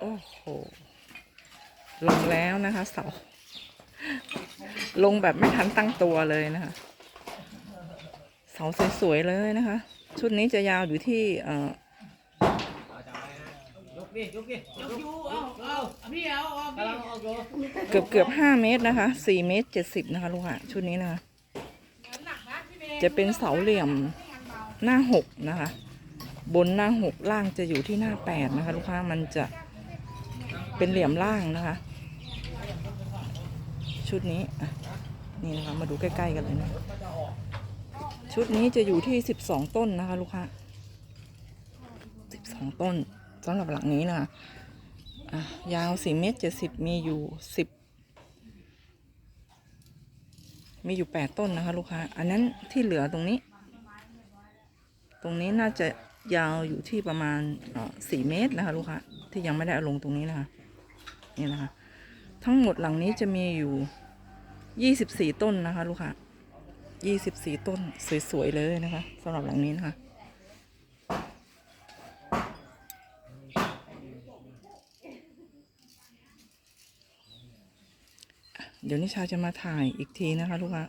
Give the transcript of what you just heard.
โอ้โห ลงแล้วนะคะเสา ลงแบบไม่ทันตั้งตัวเลยนะคะ เสาสวยๆเลยนะคะ ชุดนี้จะยาวอยู่ที่เอ่อเกือบเกือบห้าเมตรนะคะสี่เมตรเจ็ดสิบนะคะลูกค้าชุดนี้นะคะจะเป็นเสาเหลี่ยมหน้าหกนะคะ บนหน้าหกล่างจะอยู่ที่หน้าแปดนะคะ ลูกค้ามันจะเป็นเหลี่ยมล่างนะคะ ชุดนี้นี่นะคะมาดูใกล้ ๆ กันเลยนะ ชุดนี้จะอยู่ที่สิบสองต้นนะคะ ลูกค้าสิบสองต้นสำหรับหลังนี้นะคะยาวสี่เมตรเจ็ดสิบมีอยู่สิบมีอยู่แปดต้นนะคะ ลูกค้า อันนั้นที่เหลือตรงนี้ ตรงนี้น่าจะ ยาวอยู่ที่ประมาณสี่เมตรนะคะลูกค้าที่ยังไม่ได้เอาลงตรงนี้นะคะนี่นะคะ ทั้งหมดหลังนี้จะมีอยู่ยี่สิบสี่ต้นนะคะ ลูกค้ายี่สิบสี่ต้นสวยๆเลยนะคะสำหรับหลังนี้นะคะเดี๋ยวนิชาจะมาถ่ายอีกทีนะคะ ลูกค้า